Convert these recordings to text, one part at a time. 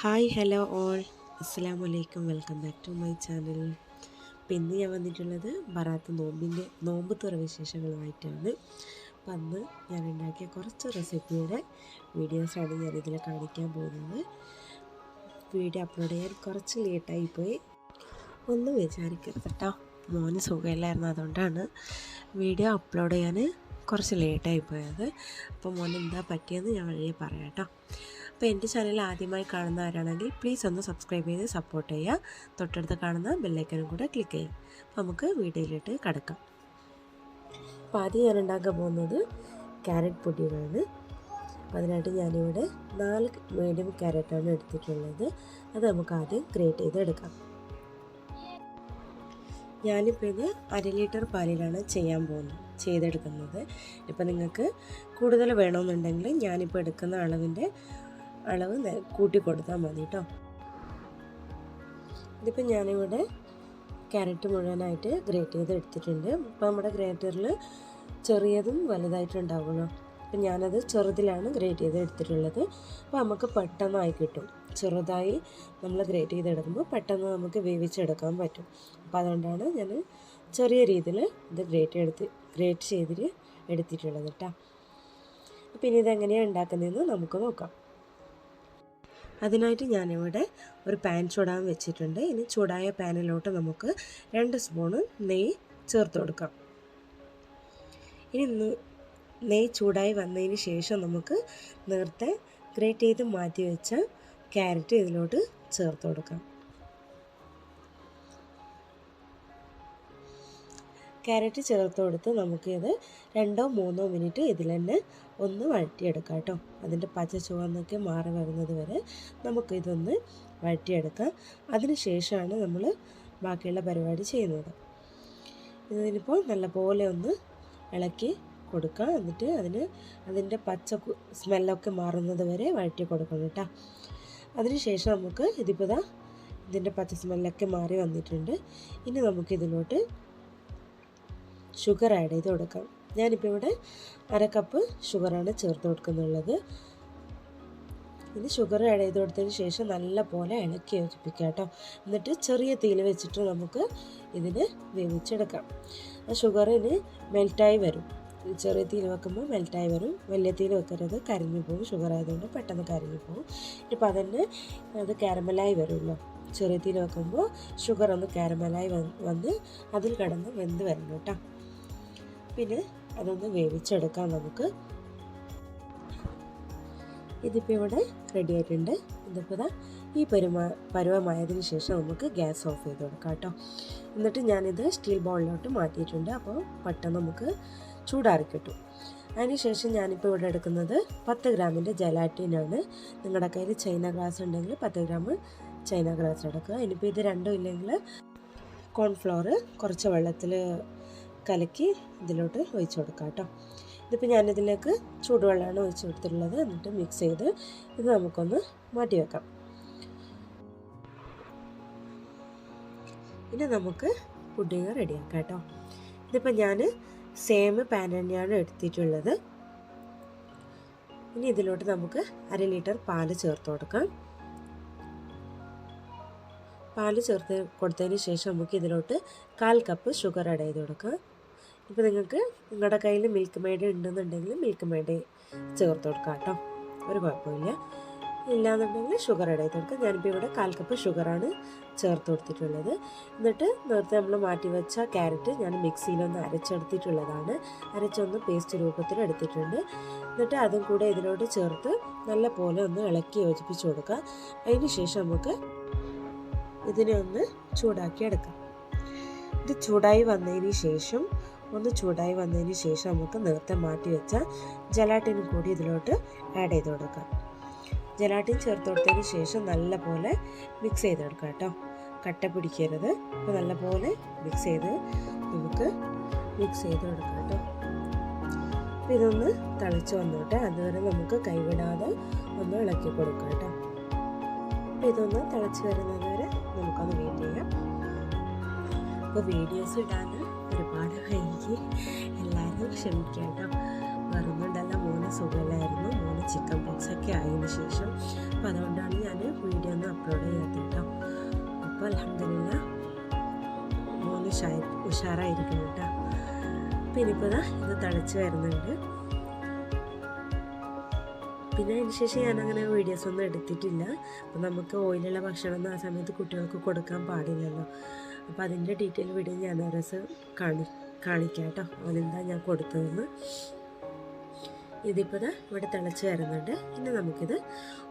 Hi hello all. അസ്സാം വലൈക്കും welcome back to my channel. അപ്പം ഇന്ന് ഞാൻ വന്നിട്ടുള്ളത് ബറാത്ത് നോമ്പിന്റെ നോമ്പ് തുറ വിശേഷങ്ങളുമായിട്ടാണ്. അപ്പം അന്ന് ഞാൻ ഉണ്ടാക്കിയ കുറച്ച് റെസിപ്പിയുടെ വീഡിയോസാണ് ഞാനിതിൽ കാണിക്കാൻ പോകുന്നത്. വീഡിയോ അപ്ലോഡ് ചെയ്യാൻ കുറച്ച് ലേറ്റായി പോയി. ഒന്നും വിചാരിക്കരുത് കേട്ടോ. മോന് സുഖമില്ലായിരുന്നു അതുകൊണ്ടാണ് വീഡിയോ അപ്ലോഡ് ചെയ്യാൻ കുറച്ച് ലേറ്റായി പോയത്. അപ്പോൾ മോൻ എന്താ പറ്റിയെന്ന് ഞാൻ വഴിയെ പറയാം കേട്ടോ. അപ്പോൾ എന്റെ ചാനൽ ആദ്യമായി കാണുന്ന കാണുന്നവരാണെങ്കിൽ പ്ലീസ് ഒന്ന് സബ്സ്ക്രൈബ് ചെയ്ത് സപ്പോർട്ട് ചെയ്യുക. തൊട്ടടുത്ത് കാണുന്ന ബെല്ലൈക്കനും കൂടെ ക്ലിക്ക് ചെയ്യാം അപ്പോൾ നമുക്ക് വീഡിയോയിലിട്ട് കിടക്കാം. അപ്പോൾ ആദ്യം ഞാൻ ഉണ്ടാക്കാൻ പോകുന്നത് ക്യാരറ്റ് പൊടികളാണ്. അതിനായിട്ട് ഞാനിവിടെ നാല് മീഡിയം ക്യാരറ്റാണ് എടുത്തിട്ടുള്ളത്. അത് നമുക്ക് ആദ്യം ഗ്രേറ്റ് ചെയ്തെടുക്കാം ഞാനിപ്പോൾ ഇത് അര ലിറ്റർ പാലിലാണ് ചെയ്യാൻ പോകുന്നത് ചെയ്തെടുക്കുന്നത്. ഇപ്പം നിങ്ങൾക്ക് കൂടുതൽ വേണമെന്നുണ്ടെങ്കിൽ ഞാനിപ്പോൾ എടുക്കുന്ന അളവിന്റെ അളവ് കൂട്ടി കൊടുത്താൽ മതി കേട്ടോ ഇതിപ്പോൾ ഞാനിവിടെ ക്യാരറ്റ് മുഴുവനായിട്ട് ഗ്രേറ്റ് ചെയ്ത് എടുത്തിട്ടുണ്ട്. അപ്പോൾ നമ്മുടെ ഗ്രേറ്ററിൽ ചെറിയതും വലുതായിട്ടുണ്ടാവുമല്ലോ. അപ്പം ഞാനത് ചെറുതിലാണ് ഗ്രേറ്റ് ചെയ്ത് എടുത്തിട്ടുള്ളത്. അപ്പോൾ നമുക്ക് പെട്ടെന്നായി കിട്ടും. ചെറുതായി നമ്മൾ ഗ്രേറ്റ് ചെയ്തെടുക്കുമ്പോൾ പെട്ടെന്ന് നമുക്ക് വേവിച്ചെടുക്കാൻ പറ്റും. അപ്പോൾ അതുകൊണ്ടാണ് ഞാൻ ചെറിയ രീതിയിൽ ഇത് ഗ്രേറ്റ് എടുത്ത് ഗ്രേറ്റ് ചെയ്തിട്ട് എടുത്തിട്ടുള്ളത് കേട്ടോ അപ്പോൾ ഇനി ഇതെങ്ങനെയാണ് ഉണ്ടാക്കുന്നതെന്ന് നമുക്ക് നോക്കാം. അതിനായിട്ട് ഞാനിവിടെ ഒരു പാൻ ചൂടാൻ വെച്ചിട്ടുണ്ട്. ഇനി ചൂടായ പാനിലോട്ട് നമുക്ക് രണ്ട് സ്പൂണ് നെയ്യ് ചേർത്ത് കൊടുക്കാം. ഇനി നെയ്യ് ചൂടായി വന്നതിന് ശേഷം നമുക്ക് നേരത്തെ ഗ്രേറ്റ് ചെയ്ത് മാറ്റി വെച്ച ക്യാരറ്റ് ഇതിലോട്ട് ചേർത്ത് കൊടുക്കാം. ക്യാരറ്റ് ചേർത്ത് കൊടുത്ത് നമുക്കിത് രണ്ടോ മൂന്നോ മിനിറ്റ് ഇതിൽ തന്നെ ഒന്ന് വഴറ്റിയെടുക്കാം കേട്ടോ. അതിന്റെ പച്ച ചുവന്നൊക്കെ മാറി വരുന്നത് വരെ നമുക്കിതൊന്ന് വഴറ്റിയെടുക്കാം. അതിന് ശേഷമാണ് നമ്മൾ ബാക്കിയുള്ള പരിപാടി ചെയ്യുന്നത്. ഇതിനിപ്പോൾ നല്ലപോലെ ഒന്ന് ഇളക്കി കൊടുക്കുക എന്നിട്ട് അതിന് അതിന്റെ പച്ച സ്മെല്ലൊക്കെ മാറുന്നത് വരെ വഴറ്റി കൊടുക്കണം കേട്ടോ. അതിനുശേഷം നമുക്ക് ഇതിപ്പോൾ ഇതിന്റെ പച്ച സ്മെല്ലൊക്കെ മാറി വന്നിട്ടുണ്ട്. ഇനി നമുക്കിതിലോട്ട് ഷുഗർ ആഡ് ചെയ്ത് കൊടുക്കാം. ഞാനിപ്പോൾ ഇവിടെ അര കപ്പ് ഷുഗറാണ് ചേർത്ത് കൊടുക്കുന്നുള്ളത്. ഇനി ഷുഗർ ആഡ് ചെയ്ത് കൊടുത്തതിന് ശേഷം നല്ല പോലെ ഇളക്കി യോജിപ്പിക്കുക കേട്ടോ. എന്നിട്ട് ചെറിയ തീയിൽ വെച്ചിട്ട് നമുക്ക് ഇതിന് വേവിച്ചെടുക്കാം. ആ ഷുഗറിന് മെൽറ്റായി വരും. ചെറിയ തീയിൽ വെക്കുമ്പോൾ മെൽറ്റായി വരും. വലിയ തീയിൽ വെക്കരുത്. കരിഞ്ഞു പോകും. ഷുഗർ ആയതുകൊണ്ട് പെട്ടെന്ന് കരിഞ്ഞു പോകും. ഇപ്പം അതന്നെ അത് കാരമലായി വരുമല്ലോ. ചെറിയ തീയിൽ വെക്കുമ്പോൾ ഷുഗർ ഒന്ന് കാരമലായി വന്ന് അതിൽ കിടന്ന് വെന്ത് വരണം കേട്ടോ. പിന്നെ അതൊന്ന് വേവിച്ചെടുക്കാം നമുക്ക്. ഇതിപ്പോൾ ഇവിടെ റെഡി ആയിട്ടുണ്ട്. ഇതിപ്പോൾ ഈ പരുമാ പരുവമായതിനു ശേഷം നമുക്ക് ഗ്യാസ് ഓഫ് ചെയ്ത് കൊടുക്കാം കേട്ടോ. എന്നിട്ട് ഞാനിത് സ്റ്റീൽ ബോളിലോട്ട് മാറ്റിയിട്ടുണ്ട്. അപ്പോൾ പെട്ടെന്ന് നമുക്ക് ചൂടാറി കിട്ടും. അതിനുശേഷം ഞാനിപ്പോൾ ഇവിടെ എടുക്കുന്നത് പത്ത് ഗ്രാമിന്റെ ജലാറ്റീനാണ്. നിങ്ങളുടെ കയ്യിൽ ചൈന ഗ്ലാസ് ഉണ്ടെങ്കിൽ പത്ത് ഗ്രാം ചൈന ഗ്ലാസ് എടുക്കുക. ഇനിയിപ്പോൾ ഇത് രണ്ടും ഇല്ലെങ്കിൽ കോൺഫ്ലോർ കുറച്ച് വെള്ളത്തിൽ കലക്കി ഇതിലോട്ട് ഒഴിച്ചു കൊടുക്കാം കേട്ടോ. ഇതിപ്പോൾ ഞാനിതിലേക്ക് ചൂടുവെള്ളമാണ് ഒഴിച്ചു കൊടുത്തിട്ടുള്ളത്. എന്നിട്ട് മിക്സ് ചെയ്ത് ഇത് നമുക്കൊന്ന് മാറ്റി വെക്കാം. ഇനി നമുക്ക് പുഡിങ് റെഡിയാക്കാം കേട്ടോ. ഇതിപ്പോൾ ഞാൻ സെയിം പാൻ തന്നെയാണ് എടുത്തിട്ടുള്ളത്. ഇനി ഇതിലോട്ട് നമുക്ക് അര ലിറ്റർ പാൽ ചേർത്ത് കൊടുക്കാം. പാൽ ചേർത്ത് കൊടുത്തതിന് ശേഷം നമുക്ക് ഇതിലോട്ട് കാൽ കപ്പ് ഷുഗർ ആഡ് ചെയ്ത് കൊടുക്കാം. ഇപ്പോൾ നിങ്ങൾക്ക് നിങ്ങളുടെ കയ്യിൽ മിൽക്ക് മെയ്ഡ് ഉണ്ടെന്നുണ്ടെങ്കിൽ മിൽക്ക് മെയ്ഡ് ചേർത്ത് കൊടുക്കാം കേട്ടോ. ഒരു കുഴപ്പമില്ല. ഇല്ലാന്നുണ്ടെങ്കിൽ ഷുഗർ ഇടയിൽ ചെയ്ത് കൊടുക്കാം. ഞാനിപ്പോൾ ഇവിടെ കാൽ കപ്പ് ഷുഗറാണ് ചേർത്ത് കൊടുത്തിട്ടുള്ളത്. എന്നിട്ട് നേരത്തെ നമ്മൾ മാറ്റി വെച്ച ക്യാരറ്റ് ഞാൻ മിക്സിയിലൊന്ന് അരച്ചെടുത്തിട്ടുള്ളതാണ്. അരച്ചൊന്ന് പേസ്റ്റ് രൂപത്തിൽ എടുത്തിട്ടുണ്ട്. എന്നിട്ട് അതും കൂടെ ഇതിലോട്ട് ചേർത്ത് നല്ല പോലെ ഒന്ന് ഇളക്കി യോജിപ്പിച്ച് കൊടുക്കുക അതിന് ശേഷം നമുക്ക് ഇതിനെ ഒന്ന് ചൂടാക്കി എടുക്കാം. ഇത് ചൂടായി വന്നതിന് ശേഷം ഒന്ന് ചൂടായി വന്നതിന് ശേഷം നമുക്ക് നേരത്തെ മാറ്റി വെച്ച ജലാട്ടിനും കൂടി ഇതിലോട്ട് ആഡ് ചെയ്ത് കൊടുക്കാം. ജലാട്ടിൻ ചേർത്ത് കൊടുത്തതിന് ശേഷം നല്ല പോലെ മിക്സ് ചെയ്ത് കൊടുക്കാം കേട്ടോ. കട്ട പിടിക്കരുത്. അപ്പോൾ നല്ല പോലെ മിക്സ് ചെയ്ത് നമുക്ക് മിക്സ് ചെയ്ത് കൊടുക്കാം കേട്ടോ. ഇതൊന്ന് തിളച്ച് വന്നോട്ടെ. അതുവരെ നമുക്ക് കൈവിടാതെ ഒന്ന് ഇളക്കി കൊടുക്കാം കേട്ടോ. അപ്പോൾ ഇതൊന്ന് തിളച്ച് വരുന്നത് വരെ നമുക്കൊന്ന് വെയിറ്റ് ചെയ്യാം. അപ്പോൾ വീഡിയോസ് ഇടാൻ ഒരുപാട് വൈകി എല്ലാവരും ക്ഷമിക്കേണ്ട. കേട്ടോ മൂന്ന് സുഖമില്ലായിരുന്നു. മൂന്ന് ചിക്കൻ ബോക്സ് ഒക്കെ ആയതിനു ശേഷം. അപ്പോൾ അതുകൊണ്ടാണ് ഞാൻ വീഡിയോ ഒന്നും അപ്ലോഡ് ചെയ്യാത്തത് കേട്ടോ അപ്പോൾ അലഹമില്ല മൂന്ന് ഉഷായി ഉഷാറായിരിക്കും കേട്ടോ പിന്നെ ഇനിയിപ്പോൾ ഇതാ തളിച്ച് വരുന്നുണ്ട്. പിന്നെ അതിന് ശേഷം ഞാനങ്ങനെ വീഡിയോസ് ഒന്നും എടുത്തിട്ടില്ല. അപ്പം നമുക്ക് ഓയിലുള്ള ഭക്ഷണമൊന്നും ആ സമയത്ത് കുട്ടികൾക്ക് കൊടുക്കാൻ പാടില്ലല്ലോ. അപ്പോൾ അതിന്റെ ഡീറ്റെയിൽ വീഡിയോ ഞാൻ ഒരു ദിവസം കാണി കാണിക്കാം കേട്ടോ അവനെന്താ ഞാൻ കൊടുത്തതെന്ന്. ഇതിപ്പോൾ ഇവിടെ തിളച്ച് വരുന്നുണ്ട്. ഇനി നമുക്കിത്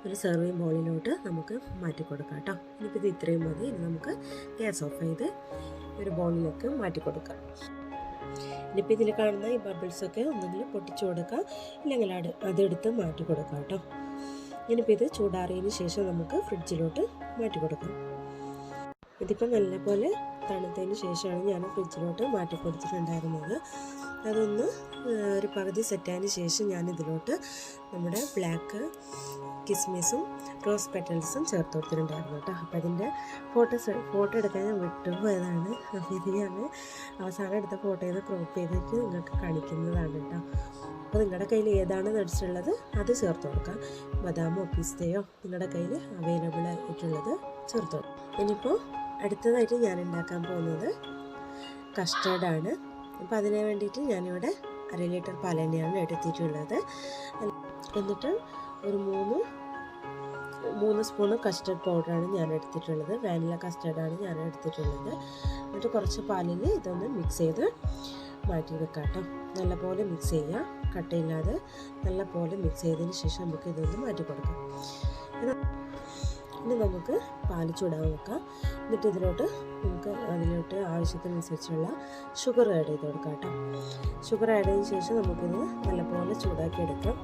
ഒരു സെർവിങ് ബോളിലോട്ട് നമുക്ക് മാറ്റി കൊടുക്കാം കേട്ടോ ഇനിയിപ്പോൾ ഇത് ഇത്രയും മതി. ഇനി നമുക്ക് ഗ്യാസ് ഓഫ് ചെയ്ത് ഒരു ബോളിലേക്ക് മാറ്റി കൊടുക്കാം. ഇനിയിപ്പോൾ ഇതിൽ കാണുന്ന ഈ ബബിൾസൊക്കെ ഒന്നുകിൽ പൊട്ടിച്ചു കൊടുക്കാം. ഇല്ലെങ്കിൽ അത് അതെടുത്ത് മാറ്റി കൊടുക്കാം കേട്ടോ. ഇനിയിപ്പോൾ ഇത് ചൂടാറിയതിന് ശേഷം നമുക്ക് ഫ്രിഡ്ജിലോട്ട് മാറ്റി കൊടുക്കാം. ഇതിപ്പോൾ നല്ലപോലെ തണുത്തതിന് ശേഷമാണ് ഞാൻ ഫ്രിഡ്ജിലോട്ട് മാറ്റി കൊടുത്തിട്ടുണ്ടായിരുന്നത് അതൊന്ന് ഒരു പകുതി സെറ്റായതിന് ശേഷം ഞാൻ ഇതിലോട്ട് നമ്മുടെ ബ്ലാക്ക് കിസ്മിസും റോസ് പെറ്റൽസും ചേർത്ത് കൊടുത്തിട്ടുണ്ടായിരുന്നു കേട്ടോ. അപ്പോൾ അതിന്റെ ഫോട്ടോസ് ഫോട്ടോ എടുക്കാൻ ഞാൻ വിട്ടുപോയതാണ്. അപ്പോൾ ഇത് ഞാൻ അവസാനം എടുത്ത ഫോട്ടോയിൽ നിന്ന് ക്രോപ്പ് ചെയ്തിട്ട് നിങ്ങൾക്ക് കാണിക്കുന്നതാണ് കേട്ടോ. അപ്പോൾ നിങ്ങളുടെ കയ്യിൽ ഏതാണ് നടിച്ചിട്ടുള്ളത് അത് ചേർത്ത് കൊടുക്കാം. ബദാമോ പിസ്തയോ നിങ്ങളുടെ കയ്യിൽ അവൈലബിൾ ആയിട്ടുള്ളത് ചേർത്ത് കൊടുക്കാം. ഇനിയിപ്പോൾ അടുത്തതായിട്ട് ഞാൻ ഉണ്ടാക്കാൻ പോകുന്നത് കസ്റ്റേർഡാണ്. അപ്പോൾ അതിന് വേണ്ടിയിട്ട് ഞാനിവിടെ അര ലിറ്റർ പാൽ തന്നെയാണ് എടുത്തിട്ടുള്ളത്. എന്നിട്ട് ഒരു മൂന്ന് മൂന്ന് സ്പൂണ് കസ്റ്റർഡ് പൗഡറാണ് ഞാൻ എടുത്തിട്ടുള്ളത്. വാനില കസ്റ്റർഡാണ് ഞാൻ എടുത്തിട്ടുള്ളത്. എന്നിട്ട് കുറച്ച് പാലിൽ ഇതൊന്ന് മിക്സ് ചെയ്ത് മാറ്റി വെക്കാം കേട്ടോ നല്ലപോലെ മിക്സ് ചെയ്യുക. കട്ടയില്ലാതെ നല്ലപോലെ മിക്സ് ചെയ്തതിന് ശേഷം നമുക്ക് ഇതൊന്ന് മാറ്റി കൊടുക്കാം. ഇനി നമുക്ക് പാൽ ചൂടാൻ വെക്കാം. എന്നിട്ട് ഇതിലോട്ട് നമുക്ക് അതിലോട്ട് ആവശ്യത്തിനനുസരിച്ചുള്ള ഷുഗർ ആഡ് ചെയ്ത് കൊടുക്കാം കേട്ടോ. ഷുഗർ ആഡ് ചെയ്തതിന് ശേഷം നമുക്കിത് നല്ലപോലെ ചൂടാക്കി എടുക്കാം.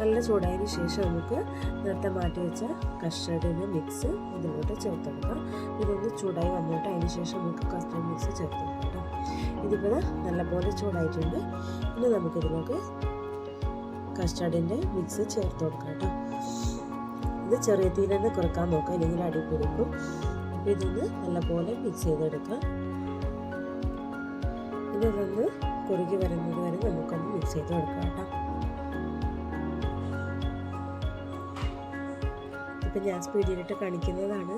നല്ല ചൂടായതിന് ശേഷം നമുക്ക് നേരത്തെ മാറ്റി വെച്ച കസ്റ്റർഡിന്റെ മിക്സ് ഇതിലോട്ട് ചേർത്ത് കൊടുക്കാം. ഇതൊന്ന് ചൂടായി വന്നിട്ട് അതിന് ശേഷം നമുക്ക് കസ്റ്റർഡ് മിക്സ് ചേർത്ത് കൊടുക്കാം ഇതിപ്പോൾ നല്ലപോലെ ചൂടായിട്ടുണ്ട്. ഇനി നമുക്കിതിലേക്ക് കസ്റ്റർഡിന്റെ മിക്സ് ചേർത്ത് കൊടുക്കാം കേട്ടോ. ഇത് ചെറിയ തീയിൽ തന്നെ കുറയ്ക്കാൻ നോക്കുക. അല്ലെങ്കിൽ അടി പിടിക്കും. ഇതൊന്ന് നല്ലപോലെ മിക്സ് ചെയ്തെടുക്കാം. ഇതൊന്ന് കുറുകി വരുന്നത് വരെ നമുക്കൊന്ന് മിക്സ് ചെയ്ത് കൊടുക്കാം കേട്ടോ. ഇപ്പം ഞാൻ സ്പീഡിലിട്ട് കാണിക്കുന്നതാണ്.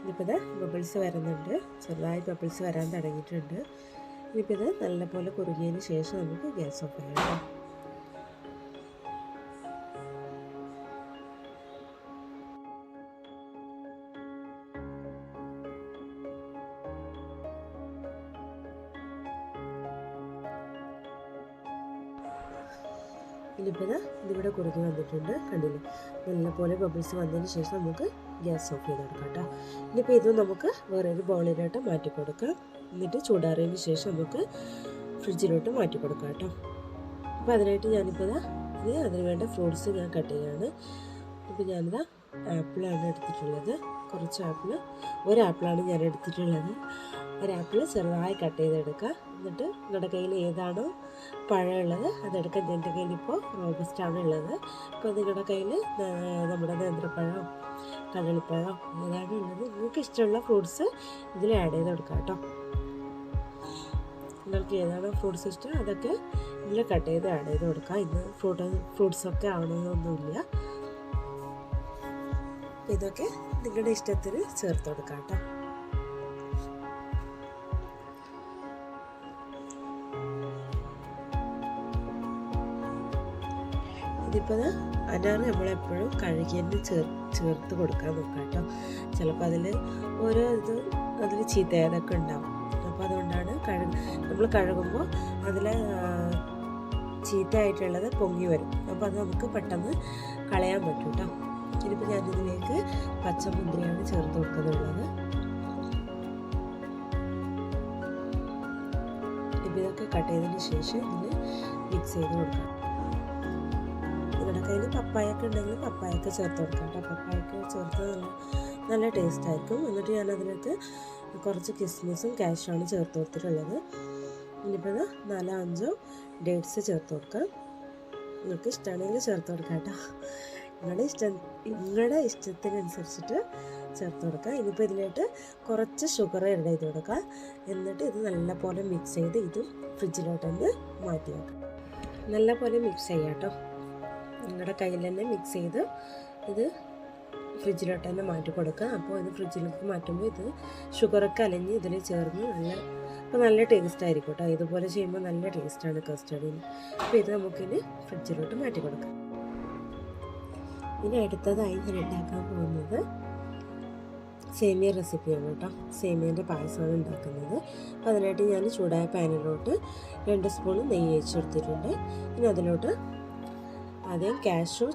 ഇനിയിപ്പോൾ ഇത് ബബിൾസ് വരുന്നുണ്ട്. ചെറുതായി ബബിൾസ് വരാൻ തുടങ്ങിയിട്ടുണ്ട്. ഇനിയിപ്പോൾ ഇത് നല്ലപോലെ കുറുകിയതിന് ശേഷം നമുക്ക് ഗ്യാസ് ഓഫ് ചെയ്യാം കുറുകി വന്നിട്ടുണ്ട്. കണ്ടില്ലേ? നല്ലപോലെ ബബിൾസ് വന്നതിന് ശേഷം നമുക്ക് ഗ്യാസ് ഓഫ് ചെയ്ത് കൊടുക്കാം കേട്ടോ ഇനിയിപ്പോൾ ഇത് നമുക്ക് വേറെ ഒരു ബൗളിലോട്ട് മാറ്റി കൊടുക്കാം. എന്നിട്ട് ചൂടാറിയതിന് ശേഷം നമുക്ക് ഫ്രിഡ്ജിലോട്ട് മാറ്റി കൊടുക്കാം കേട്ടോ അപ്പോൾ അതിനായിട്ട് ഞാനിപ്പോൾ ഇതാ അതിന് വേണ്ട ഫ്രൂട്ട്സ് ഞാൻ കട്ട് ചെയ്യാണ്. അപ്പോൾ ഞാനിതാ ആപ്പിളാണ് എടുത്തിട്ടുള്ളത്. കുറച്ച് ആപ്പിൾ ഒരു ആപ്പിളാണ് ഞാൻ എടുത്തിട്ടുള്ളത്. ഒരു ആപ്പിൾ ചെറുതായി കട്ട് ചെയ്തെടുക്കുക എന്നിട്ട് നിങ്ങളുടെ കയ്യിൽ ഏതാണോ പഴമുള്ളത് അതെടുക്കാൻ എന്റെ കയ്യിൽ ഇപ്പോൾ റോബസ്റ്റാണ് ഉള്ളത്. അപ്പോൾ നിങ്ങളുടെ കയ്യിൽ നമ്മുടെ നേന്ത്രപ്പഴം കടളിപ്പഴം ഏതാണ് ഉള്ളത്. നിങ്ങൾക്ക് ഇഷ്ടമുള്ള ഫ്രൂട്ട്സ് ഇതിൽ ആഡ് ചെയ്ത് കൊടുക്കാം കേട്ടോ. നിങ്ങൾക്ക് ഏതാണോ ഫ്രൂട്ട്സ് ഇഷ്ടം അതൊക്കെ ഇതിൽ കട്ട് ചെയ്ത് ആഡ് ചെയ്ത് കൊടുക്കാം. ഇന്ന് ഫ്രൂട്ട് ഫ്രൂട്ട്സൊക്കെ ആവണമെന്നൊന്നുമില്ല. ഇതൊക്കെ നിങ്ങളുടെ ഇഷ്ടത്തിന് ചേർത്ത് കൊടുക്കാം കേട്ടോ. ഇതിപ്പോൾ അനാർ നമ്മളെപ്പോഴും കഴുകിയെന്ന് ചേർ ചേർത്ത് കൊടുക്കാൻ നോക്കാം കേട്ടോ. ചിലപ്പോൾ അതിൽ ഓരോ ഇത് അതിൽ ചീത്തയതൊക്കെ ഉണ്ടാവും. അപ്പോൾ അതുകൊണ്ടാണ് കഴുക നമ്മൾ കഴുകുമ്പോൾ അതിൽ ചീത്തയായിട്ടുള്ളത് പൊങ്ങി വരും. അപ്പോൾ അത് നമുക്ക് പെട്ടെന്ന് കളയാൻ പറ്റും കേട്ടോ. ഇനിയിപ്പോൾ ഞാനിതിലേക്ക് പച്ചമുന്തിരിയാണ് ചേർത്ത് കൊടുക്കുന്നുള്ളത്. ഇപ്പോൾ ഇതൊക്കെ കട്ട് ചെയ്തതിന് ശേഷം ഇതിൽ മിക്സ് ചെയ്ത് കൊടുക്കാം. നിങ്ങളുടെ കയ്യിൽ പപ്പായൊക്കെ ഉണ്ടെങ്കിൽ പപ്പായൊക്കെ ചേർത്ത് കൊടുക്കാം കേട്ടോ. പപ്പായൊക്കെ ചേർത്ത് നല്ല നല്ല ടേസ്റ്റ് ആയിരിക്കും. എന്നിട്ട് ഞാൻ അതിലേക്ക് കുറച്ച് കിസ്മിസും കാഷാണ് ചേർത്ത് കൊടുത്തിട്ടുള്ളത്. ഇനിയിപ്പോൾ നാലോ അഞ്ചോ ഡേറ്റ്സ് ചേർത്ത് കൊടുക്കാം. നിങ്ങൾക്ക് ഇഷ്ടമാണെങ്കിൽ ചേർത്ത് കൊടുക്കാം കേട്ടോ. നിങ്ങളുടെ ഇഷ്ടം നിങ്ങളുടെ ഇഷ്ടത്തിനനുസരിച്ചിട്ട് ചേർത്ത് കൊടുക്കുക ഇനിയിപ്പോൾ ഇതിലോട്ട് കുറച്ച് ഷുഗർ ആഡ് ചെയ്ത് കൊടുക്കുക എന്നിട്ട് ഇത് നല്ലപോലെ മിക്സ് ചെയ്ത് ഇതും ഫ്രിഡ്ജിലോട്ടൊന്ന് മാറ്റി വെക്കുക നല്ലപോലെ മിക്സ് ചെയ്യാം കേട്ടോ. നിങ്ങളുടെ കയ്യിൽ തന്നെ മിക്സ് ചെയ്ത് ഇത് ഫ്രിഡ്ജിലോട്ട് തന്നെ മാറ്റി കൊടുക്കുക. അപ്പോൾ ഇത് ഫ്രിഡ്ജിലേക്ക് മാറ്റുമ്പോൾ ഇത് ഷുഗറൊക്കെ അലഞ്ഞ് ഇതിൽ ചേർന്ന് നല്ല അപ്പോൾ നല്ല ടേസ്റ്റ് ആയിരിക്കും കേട്ടോ. ഇതുപോലെ ചെയ്യുമ്പോൾ നല്ല ടേസ്റ്റാണ് കസ്റ്റർഡിന് അപ്പോൾ ഇത് നമുക്കിനി ഫ്രിഡ്ജിലോട്ട് മാറ്റി കൊടുക്കാം. ഇനി അടുത്തതായി ഞാൻ ഉണ്ടാക്കാൻ പോകുന്നത് സേമിയ റെസിപ്പിയാണ് കേട്ടോ. സേമിയന്റെ പായസമാണ് ഉണ്ടാക്കുന്നത്. അപ്പോൾ അതിനായിട്ട് ഞാൻ ചൂടായ പാനിലോട്ട് രണ്ട് സ്പൂൺ നെയ്യ് ഒഴിച്ചെടുത്തിട്ടുണ്ട് ഇനി അതിലോട്ട് ആദ്യം കാഷ്യൂ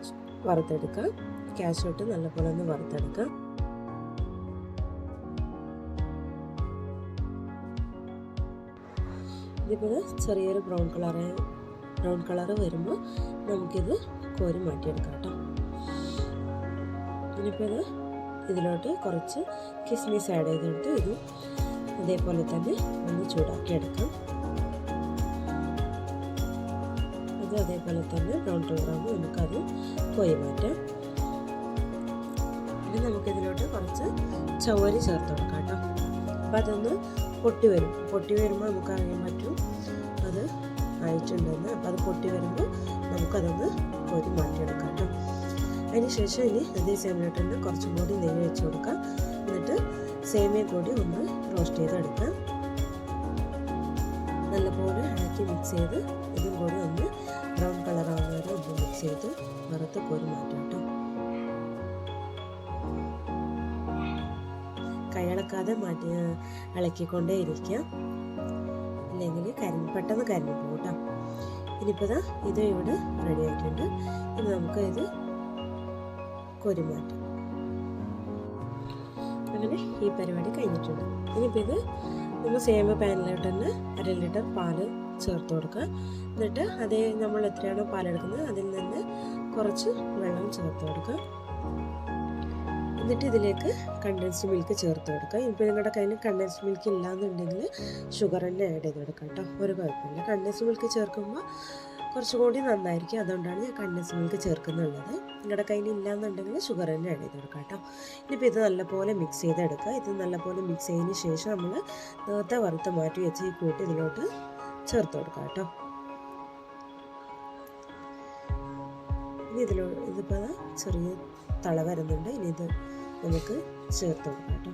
വറുത്തെടുക്കുക കാഷ്യൂ ഇട്ട് നല്ലപോലെ ഒന്ന് വറുത്തെടുക്കുക ഇതിപ്പോൾ ചെറിയൊരു ബ്രൗൺ കളറ് ബ്രൗൺ കളറ് വരുമ്പോൾ നമുക്കിത് കോരി മാറ്റിയെടുക്കാം കേട്ടോ. ഇനിയിപ്പോൾ ഇത് ഇതിലോട്ട് കുറച്ച് കിസ്മിസ് ആഡ് ചെയ്തെടുത്ത് ഇത് അതേപോലെ തന്നെ ഒന്ന് ചൂടാക്കി എടുക്കാം ഇത് അതേപോലെ തന്നെ ബ്രൗൺ കളറാകുമ്പോൾ നമുക്കത് പോയി മാറ്റാം. ഇനി നമുക്കിതിലോട്ട് കുറച്ച് ചവരി ചേർത്ത് കൊടുക്കാം കേട്ടോ. അപ്പം അതൊന്ന് പൊട്ടി വരും. പൊട്ടി വരുമ്പോൾ നമുക്ക് അറിയാൻ പറ്റും അത് ആയിട്ടുണ്ടെന്ന്. അപ്പം അത് പൊട്ടി വരുമ്പോൾ നമുക്കതൊന്ന് കോരി മാറ്റിയെടുക്കാം കേട്ടോ. അതിനുശേഷം ഇനി അതേ സേമിയോട്ട് തന്നെ കുറച്ചും കൂടി നെയ്യ് വെച്ച് കൊടുക്കാം. എന്നിട്ട് സേമിയ കൂടി ഒന്ന് റോസ്റ്റ് ചെയ്തെടുക്കാം. നല്ലപോലെ ഇളക്കി മിക്സ് ചെയ്ത് ഇതും കൂടി ഒന്ന് ബ്രൗൺ കളർ ആവുന്ന വരെ ഒന്ന് മിക്സ് ചെയ്ത് വറുത്ത് കോരി മാറ്റാം കേട്ടോ. കൈയിളക്കാതെ മാറ്റി ഇളക്കിക്കൊണ്ടേ ഇരിക്കാം. അല്ലെങ്കിൽ കരിഞ്ഞ് പെട്ടെന്ന് കരിഞ്ഞു പോകും കേട്ടോ. ഇനിയിപ്പോൾ ഇതാ ഇത് ഇവിടെ റെഡി ആയിട്ടുണ്ട്. ഇനി നമുക്ക് ഇത് കോരി മാറ്റാം. അങ്ങനെ ഈ പരിപാടി കഴിഞ്ഞിട്ടുണ്ട്. ഇനിയിപ്പോൾ ഇത് നമ്മൾ സേമ പാനിലോട്ട് തന്നെ അര ലിറ്റർ പാൽ ചേർത്ത് കൊടുക്കുക. എന്നിട്ട് അതേ നമ്മൾ എത്രയാണോ പാലെടുക്കുന്നത് അതിൽ നിന്ന് കുറച്ച് വെള്ളം ചേർത്ത് കൊടുക്കുക. എന്നിട്ട് ഇതിലേക്ക് കണ്ടൻസ്ഡ് മിൽക്ക് ചേർത്ത് കൊടുക്കുക. ഇപ്പോൾ നിങ്ങളുടെ കയ്യിൽ കണ്ടൻസ്ഡ് മിൽക്ക് ഇല്ലാന്നുണ്ടെങ്കിൽ ഷുഗർ തന്നെ ആഡ് ചെയ്ത് കൊടുക്കാം കേട്ടോ. ഒരു കുഴപ്പമില്ല. കണ്ടൻസ്ഡ് മിൽക്ക് ചേർക്കുമ്പോൾ കുറച്ചും കൂടി നന്നായിരിക്കും. അതുകൊണ്ടാണ് ഞാൻ കണ്ടൻസ്ഡ് മിൽക്ക് ചേർക്കുന്നുള്ളത്. നിങ്ങളുടെ കയ്യിൽ ഇല്ലാന്നുണ്ടെങ്കിൽ ഷുഗർ തന്നെ ആഡ് ചെയ്ത് കൊടുക്കാം കേട്ടോ. ഇനിയിപ്പോൾ ഇത് നല്ലപോലെ മിക്സ് ചെയ്തെടുക്കുക. ഇത് നല്ലപോലെ മിക്സ് ചെയ്തതിന് ശേഷം നമ്മൾ നേരത്തെ വറുത്ത് മാറ്റി വെച്ച് ഈ കൂട്ടി ഇതിലോട്ട് ചേർത്ത് കൊടുക്കാം കേട്ടോ. ഇനി ഇതിലോ ഇതിപ്പോൾ ചെറിയ തള വരുന്നുണ്ട്. ഇനി ഇത് നമുക്ക് ചേർത്ത് കൊടുക്കാം കേട്ടോ.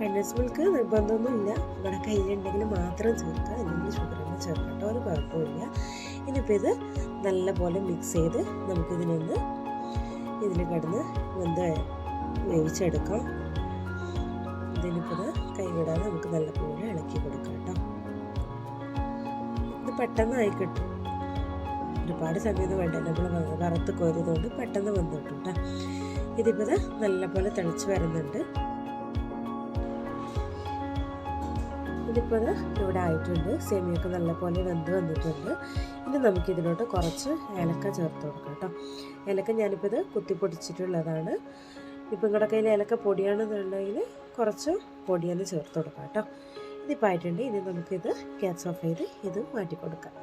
കണ്ടൻസ് മിൽക്ക് നിർബന്ധമൊന്നുമില്ല. നമ്മുടെ കയ്യിലുണ്ടെങ്കിൽ മാത്രം ചേർക്കുക. അല്ലെങ്കിൽ ഷുഗർ തന്നെ ചേർക്കട്ടോ. ഒരു കുഴപ്പമില്ല ഇനിയിപ്പോൾ ഇത് നല്ലപോലെ മിക്സ് ചെയ്ത് നമുക്കിതിനൊന്ന് ഇതിൽ കിടന്ന് വെന്ത് വേവിച്ചെടുക്കാം. ഇതിനിപ്പോൾ കൈവിടാതെ നമുക്ക് നല്ലപോലെ ഇളക്കി കൊടുക്കാം കേട്ടോ. ഇത് പെട്ടെന്നായി കിട്ടും. ഒരുപാട് സമയം വേണ്ട. നമ്മൾ വറുത്ത് കോരുന്നതുകൊണ്ട് പെട്ടെന്ന് വന്നു കിട്ടും കേട്ടോ. ഇതിപ്പോൾ നല്ലപോലെ തിളച്ച് വരുന്നുണ്ട്. ഇതിപ്പോൾ ഇവിടെ ആയിട്ടുണ്ട്. സേമിയൊക്കെ നല്ലപോലെ വെന്ത് വന്നിട്ടുണ്ട്. ഇനി നമുക്കിതിലോട്ട് കുറച്ച് ഏലക്ക ചേർത്ത് കൊടുക്കാം കേട്ടോ. ഏലക്ക ഞാനിപ്പോൾ ഇത് കുത്തിപ്പൊടിച്ചിട്ടുള്ളതാണ്. ഇപ്പം നിങ്ങളുടെ കയ്യിൽ ഏലക്ക പൊടിയാണെന്നുണ്ടെങ്കിൽ കുറച്ച് പൊടിയൊന്ന് ചേർത്ത് കൊടുക്കാം കേട്ടോ. ഇതിപ്പോൾ ആയിട്ടുണ്ട്. ഇനി നമുക്കിത് ഗ്യാസ് ഓഫ് ചെയ്ത് ഇത് മാറ്റി കൊടുക്കാം.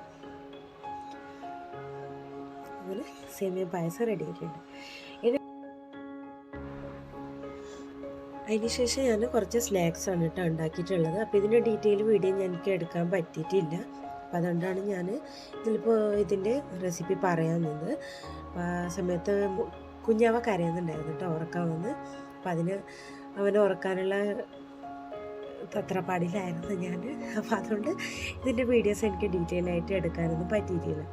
അങ്ങനെ സേമിയ പായസം റെഡി ആയിട്ടുണ്ട്. ഇനി അതിനുശേഷം ഞാൻ കുറച്ച് സ്നാക്സ് ആണ് കേട്ടോ ഉണ്ടാക്കിയിട്ടുള്ളത്. അപ്പോൾ ഇതിന്റെ ഡീറ്റെയിൽ വീഡിയോ എനിക്ക് എടുക്കാൻ പറ്റിയിട്ടില്ല. അപ്പോൾ അതുകൊണ്ടാണ് ഞാൻ ഇതിലിപ്പോൾ ഇതിന്റെ റെസിപ്പി പറയാമെന്നത് അപ്പോൾ ആ സമയത്ത് കുഞ്ഞാവ കരയുന്നുണ്ടായിരുന്നു കേട്ടോ ഉറക്കാൻ വന്ന്. അപ്പോൾ അതിന് അവനെ ഉറക്കാനുള്ള തത്രപ്പാടിലായിരുന്നു ഞാൻ അപ്പോൾ അതുകൊണ്ട് ഇതിന്റെ വീഡിയോസ് എനിക്ക് ഡീറ്റെയിൽ ആയിട്ട് എടുക്കാനൊന്നും പറ്റിയിട്ടില്ല.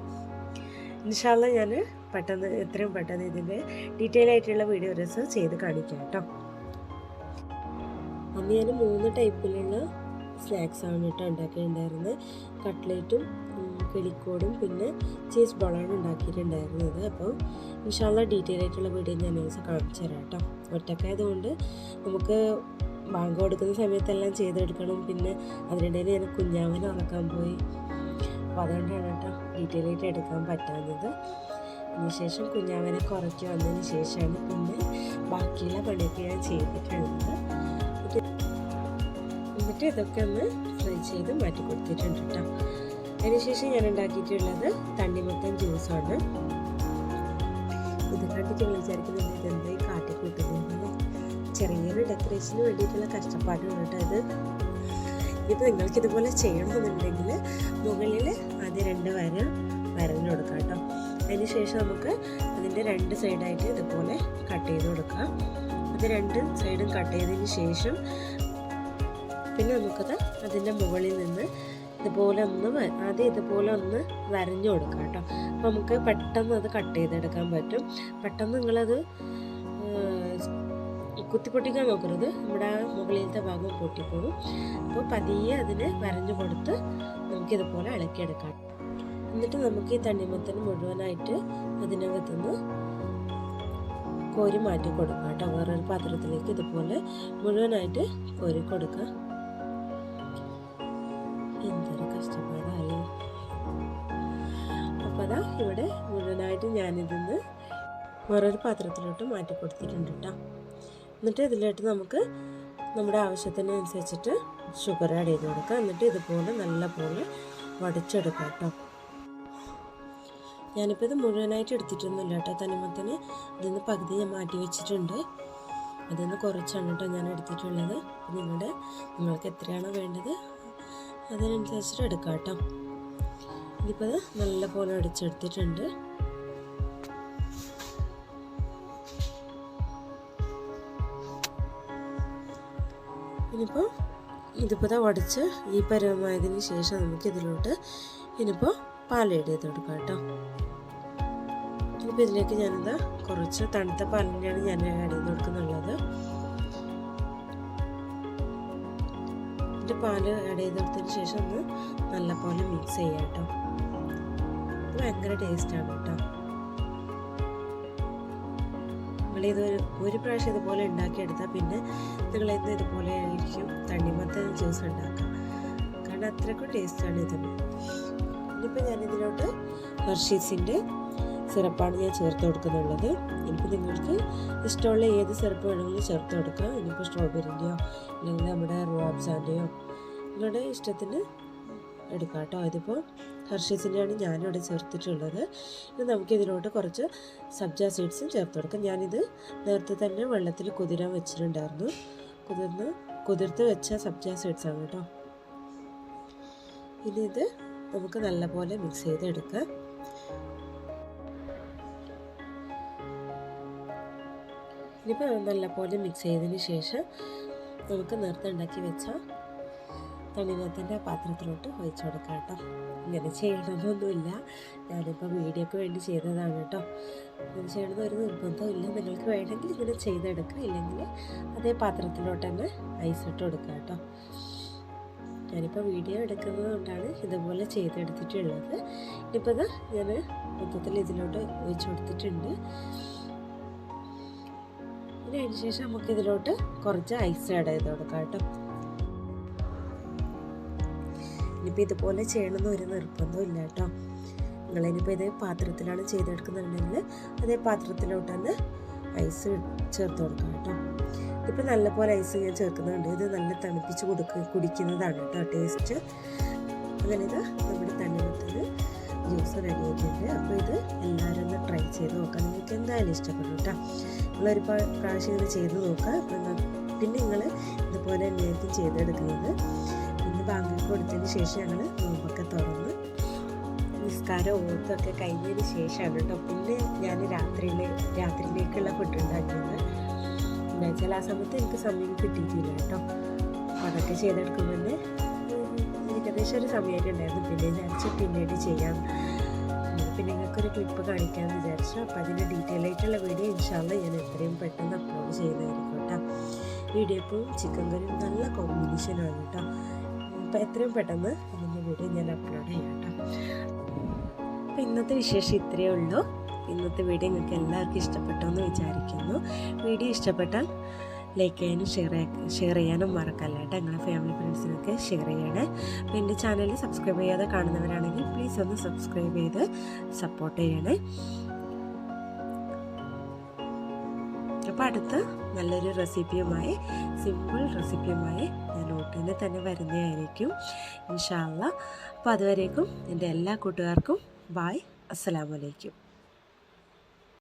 ഇൻഷാല്ല ഞാൻ പെട്ടെന്ന് എത്രയും പെട്ടെന്ന് ഇതിന്റെ ഡീറ്റെയിൽ ആയിട്ടുള്ള വീഡിയോസ് ചെയ്ത് കാണിക്കാം കേട്ടോ. അന്ന് ഞാൻ മൂന്ന് ടൈപ്പിലുള്ള സ്നാക്സാണ് കേട്ടോ ഉണ്ടാക്കിയിട്ടുണ്ടായിരുന്നത്. കട്ട്ലേറ്റും കിളിക്കോടും പിന്നെ ചീസ് ബോളാണ് ഉണ്ടാക്കിയിട്ടുണ്ടായിരുന്നത്. അപ്പോൾ ഇൻഷാല്ല ഡീറ്റെയിൽ ആയിട്ടുള്ള വീഡിയോ ഞാൻ ദിവസം കാണിച്ചു തരാം കേട്ടോ. ഒറ്റക്കായതുകൊണ്ട് നമുക്ക് ബാങ്ക് കൊടുക്കുന്ന സമയത്തെല്ലാം ചെയ്തെടുക്കണം. പിന്നെ അതിനിടയിൽ ഞാൻ കുഞ്ഞാവനെ ഉറക്കാൻ പോയി. അപ്പോൾ അതുകൊണ്ടാണ് കേട്ടോ ഡീറ്റെയിൽ ആയിട്ട് എടുക്കാൻ പറ്റാഞ്ഞത്. അതിനുശേഷം കുഞ്ഞാമനെ കുറയ്ക്ക് വന്നതിന് ശേഷമാണ് പിന്നെ ബാക്കിയുള്ള പണിയൊക്കെ ഞാൻ ചെയ്തിട്ടുള്ളത്. എന്നിട്ട് ഇതൊക്കെ ഒന്ന് ഫ്രൈ ചെയ്ത് മാറ്റി കൊടുത്തിട്ടുണ്ട് കേട്ടോ. അതിനുശേഷം ഞാൻ ഉണ്ടാക്കിയിട്ടുള്ളത് തണ്ണിമത്തൻ ജ്യൂസാണ്. ഇത് കണ്ടിട്ട് വിചാരിക്കുന്നത് ഇതെന്തായി കാട്ടിക്കൂട്ടുന്നത് ചെറിയൊരു ഡെക്കറേഷന് വേണ്ടിയിട്ടുള്ള കഷ്ടപ്പാടാണ് കേട്ടോ ഇത്. ഇത് നിങ്ങൾക്ക് ഇതുപോലെ ചെയ്യണമെന്നുണ്ടെങ്കിൽ മുകളിൽ ആദ്യം രണ്ട് വര വരഞ്ഞു കൊടുക്കാം കേട്ടോ. അതിന് ശേഷം നമുക്ക് അതിന്റെ രണ്ട് സൈഡായിട്ട് ഇതുപോലെ കട്ട് ചെയ്ത് കൊടുക്കാം. അത് രണ്ട് സൈഡും കട്ട് ചെയ്തതിന് ശേഷം പിന്നെ നമുക്കത് അതിന്റെ മുകളിൽ നിന്ന് ഇതുപോലെ ഒന്ന് ആദ്യം ഇതുപോലെ ഒന്ന് വരഞ്ഞു കൊടുക്കാം കേട്ടോ. അപ്പോൾ നമുക്ക് പെട്ടെന്ന് അത് കട്ട് ചെയ്തെടുക്കാൻ പറ്റും. പെട്ടെന്ന് നിങ്ങളത് കുത്തി പൊട്ടിക്കാൻ നോക്കരുത്. നമ്മുടെ മുകളിലത്തെ ഭാഗം പൊട്ടിപ്പോകും. അപ്പോൾ പതിയെ അതിന് വരഞ്ഞു കൊടുത്ത് നമുക്കിതുപോലെ ഇളക്കിയെടുക്കാം എന്നിട്ട് നമുക്ക് ഈ തണ്ണിമത്തന് മുഴുവനായിട്ട് അതിനകത്തുനിന്ന് കോരി മാറ്റി കൊടുക്കാം കേട്ടോ. വേറൊരു പാത്രത്തിലേക്ക് ഇതുപോലെ മുഴുവനായിട്ട് കോരി കൊടുക്കുക എന്തൊരു കഷ്ടപ്പാടല്ലേ അപ്പോൾ അതാ ഇവിടെ മുഴുവനായിട്ട് ഞാനിതിന്ന് വേറൊരു പാത്രത്തിലോട്ട് മാറ്റി കൊടുത്തിട്ടുണ്ട് കേട്ടോ എന്നിട്ട് ഇതിലോട്ട് നമുക്ക് നമ്മുടെ ആവശ്യത്തിനനുസരിച്ചിട്ട് ഷുഗർ ആഡ് ചെയ്ത് കൊടുക്കാം. എന്നിട്ട് ഇതുപോലെ നല്ല പോലെ വടിച്ചെടുക്കാം കേട്ടോ ഞാനിപ്പോൾ ഇത് മുഴുവനായിട്ട് എടുത്തിട്ടൊന്നുമില്ല കേട്ടോ തനിമത്തിന് ഇതിന്ന് പകുതി ഞാൻ മാറ്റി വെച്ചിട്ടുണ്ട്. അതിൽ നിന്ന് കുറച്ചാണ് കേട്ടോ ഞാൻ എടുത്തിട്ടുള്ളത്. നിങ്ങളുടെ നിങ്ങൾക്ക് എത്രയാണോ വേണ്ടത് അതിനനുസരിച്ചിട്ട് എടുക്കാം കേട്ടോ ഇതിപ്പോൾ അത് നല്ല പോലെ അടിച്ചെടുത്തിട്ടുണ്ട് ഇനിയിപ്പോൾ ഇതിപ്പോൾ ഉടച്ച് ഈ പരമായതിന് ശേഷം നമുക്ക് ഇതിലോട്ട് ഇനിയിപ്പോൾ പാൽ ആഡ് ചെയ്ത് കൊടുക്കാം കേട്ടോ. ഇനിയിപ്പോൾ ഇതിലേക്ക് ഞാനെന്താ കുറച്ച് തണുത്ത പാലിനെയാണ് ഞാൻ ആഡ് ചെയ്ത് കൊടുക്കുന്നുള്ളത് എന്നിട്ട് പാൽ ആഡ് ചെയ്ത് കൊടുത്തതിന് ശേഷം ഒന്ന് നല്ലപോലെ മിക്സ് ചെയ്യാം കേട്ടോ. ഇത് ഭയങ്കര ടേസ്റ്റാണ് കേട്ടോ. നിങ്ങളിത് ഒരു പ്രാവശ്യം ഇതുപോലെ ഉണ്ടാക്കിയെടുത്താൽ പിന്നെ നിങ്ങൾ ഇതുപോലെ ആയിരിക്കും തണ്ണിമത്ത ജ്യൂസ് ഉണ്ടാക്കുക. കാരണം അത്രയ്ക്കും ടേസ്റ്റാണ് ഇതിന് ഇനിയിപ്പോൾ ഞാൻ ഇതിലോട്ട് ഹർഷീസിന്റെ സിറപ്പാണ് ഞാൻ ചേർത്ത് കൊടുക്കുന്നുള്ളത്. ഇനിയിപ്പോൾ നിങ്ങൾക്ക് ഇഷ്ടമുള്ള ഏത് സിറപ്പ് വേണമെങ്കിലും ചേർത്ത് കൊടുക്കാം. ഇനിയിപ്പോൾ സ്ട്രോബെറിന്റെയോ അല്ലെങ്കിൽ നമ്മുടെ റോബ്സാന്റെയോ നിങ്ങളുടെ ഇഷ്ടത്തിന് എടുക്കാം കേട്ടോ. ഇതിപ്പോൾ ഹർഷീസിന്റെയാണ് ഞാനിവിടെ ചേർത്തിട്ടുള്ളത്. ഇനി നമുക്കിതിലോട്ട് കുറച്ച് സബ്ജ സീഡ്സും ചേർത്ത് കൊടുക്കാം. ഞാനിത് നേരത്തെ തന്നെ വെള്ളത്തിൽ കുതിരാൻ വെച്ചിട്ടുണ്ടായിരുന്നു. കുതിർന്ന് കുതിർത്ത് വെച്ച സബ്ജ സീഡ്സാണ് കേട്ടോ. ഇനി ഇത് നമുക്ക് നല്ലപോലെ മിക്സ് ചെയ്തെടുക്കാം. ഇനിയിപ്പോൾ നല്ലപോലെ മിക്സ് ചെയ്തതിന് ശേഷം നമുക്ക് നേരത്തെ ഉണ്ടാക്കി വെച്ച തണിനത്തിന്റെ പാത്രത്തിലോട്ട് ഒഴിച്ചു കൊടുക്കാം കേട്ടോ. ഇങ്ങനെ ചെയ്യണമെന്നൊന്നുമില്ല. ഞാനിപ്പോൾ വീഡിയോക്ക് വേണ്ടി ചെയ്തതാണ് കേട്ടോ. ഇങ്ങനെ ചെയ്യണമെന്ന് ഒരു നിർബന്ധമില്ല നിങ്ങൾക്ക് വേണമെങ്കിൽ ഇങ്ങനെ ചെയ്തെടുക്കുക ഇല്ലെങ്കിൽ അതേ പാത്രത്തിലോട്ട് തന്നെ ഐസ് ഇട്ട് കൊടുക്കുക കേട്ടോ. ഞാനിപ്പോൾ വീഡിയോ എടുക്കുന്നത് കൊണ്ടാണ് ഇതുപോലെ ചെയ്തെടുത്തിട്ടുള്ളത്. ഇനിയിപ്പോൾ ഞാൻ മൊത്തത്തിൽ ഇതിലോട്ട് ഒഴിച്ചു കൊടുത്തിട്ടുണ്ട്. ഇനി അതിന് ശേഷം നമുക്ക് ഇതിലോട്ട് കുറച്ച് ഐസ് ആഡ് ചെയ്ത് കൊടുക്കാം കേട്ടോ. ഇനിയിപ്പോൾ ഇതുപോലെ ചെയ്യണമെന്ന് ഒരു നിർബന്ധവും ഇല്ല കേട്ടോ. നിങ്ങളിനിപ്പോൾ ഇത് പാത്രത്തിലാണ് ചെയ്തെടുക്കുന്നുണ്ടെങ്കിൽ അതേ പാത്രത്തിലോട്ട് ഐസ് ചേർത്ത് കൊടുക്കാം കേട്ടോ. ഇപ്പം നല്ലപോലെ ഐസ് ഞാൻ ചേർക്കുന്നുണ്ട്. ഇത് നല്ല തണുപ്പിച്ച് കൊടുക്ക കുടിക്കുന്നതാണ് കേട്ടോ ടേസ്റ്റ് അങ്ങനെ ഇത് നമ്മുടെ ജ്യൂസ് റെഡിയാക്കിയിട്ട് അപ്പോൾ ഇത് എല്ലാവരും ഒന്ന് ട്രൈ ചെയ്ത് നോക്കാം. നിങ്ങൾക്ക് എന്തായാലും ഇഷ്ടപ്പെടും കേട്ടോ നിങ്ങളൊരു പ്രാവശ്യം ഇത് ചെയ്ത് നോക്കുക. പിന്നെ നിങ്ങൾ ഇതുപോലെ തന്നെയായിരിക്കും ചെയ്തെടുക്കുന്നത്. പിന്നെ ബാങ്കിൽ കൊടുത്തതിന് ശേഷം ഞങ്ങൾ നോമ്പൊക്കെ തുറന്ന് നിസ്കാരം ഓർത്തൊക്കെ കഴിഞ്ഞതിന് ശേഷമാണ് കേട്ടോ പിന്നെ ഞാൻ രാത്രിയിലെ രാത്രിയിലേക്കുള്ള ഫുഡ് ഉണ്ടാക്കിയത്. എന്താ വെച്ചാൽ ആ സമയത്ത് എനിക്ക് സമയം കിട്ടിയിട്ടില്ല കേട്ടോ അതൊക്കെ ചെയ്തെടുക്കുമ്പോൾ ഏകദേശം ഒരു സമയമായിട്ടുണ്ടായിരുന്നു പിന്നെ വിചാരിച്ചു പിന്നീട് ചെയ്യാം. പിന്നെ നിങ്ങൾക്കൊരു ക്ലിപ്പ് കാണിക്കാൻ വിചാരിച്ചു. അപ്പോൾ അതിന്റെ ഡീറ്റെയിൽ ആയിട്ടുള്ള വീഡിയോ ഇൻഷാല്ല ഞാൻ എത്രയും പെട്ടെന്ന് അപ്ലോഡ് ചെയ്യുന്നതായിരിക്കും കേട്ടോ. ഇപ്പോൾ ചിക്കൻ കറിയും നല്ല കോമ്പിനേഷനാണ് കേട്ടോ. അപ്പോൾ എത്രയും പെട്ടെന്ന് അതിന്റെ വീഡിയോ ഞാൻ അപ്ലോഡ് ചെയ്യാം കേട്ടോ. അപ്പോൾ ഇന്നത്തെ വിശേഷം ഇത്രയേ ഉള്ളൂ. ഇന്നത്തെ വീഡിയോ നിങ്ങൾക്ക് എല്ലാവർക്കും ഇഷ്ടപ്പെട്ടു എന്ന് വിചാരിക്കുന്നു. വീഡിയോ ഇഷ്ടപ്പെട്ടാൽ ലൈക്ക് ചെയ്യാനും ഷെയർ ഷെയർ ചെയ്യാനും മറക്കല്ല കേട്ടോ? നിങ്ങളുടെ ഫാമിലി ഫ്രണ്ട്സിനൊക്കെ ഷെയർ ചെയ്യണേ. അപ്പോൾ എന്റെ ചാനൽ സബ്സ്ക്രൈബ് ചെയ്യാതെ കാണുന്നവരാണെങ്കിൽ പ്ലീസ് ഒന്ന് സബ്സ്ക്രൈബ് ചെയ്ത് സപ്പോർട്ട് ചെയ്യണേ. അപ്പോൾ അടുത്ത നല്ലൊരു റെസിപ്പിയുമായി സിമ്പിൾ റെസിപ്പിയുമായി ഞാൻ ഉടനെ തന്നെ വരുന്നതായിരിക്കും. ഇൻഷാല്ല അപ്പോൾ അതുവരേക്കും എന്റെ എല്ലാ കൂട്ടുകാർക്കും ബായ് അസ്സലാമലൈക്കും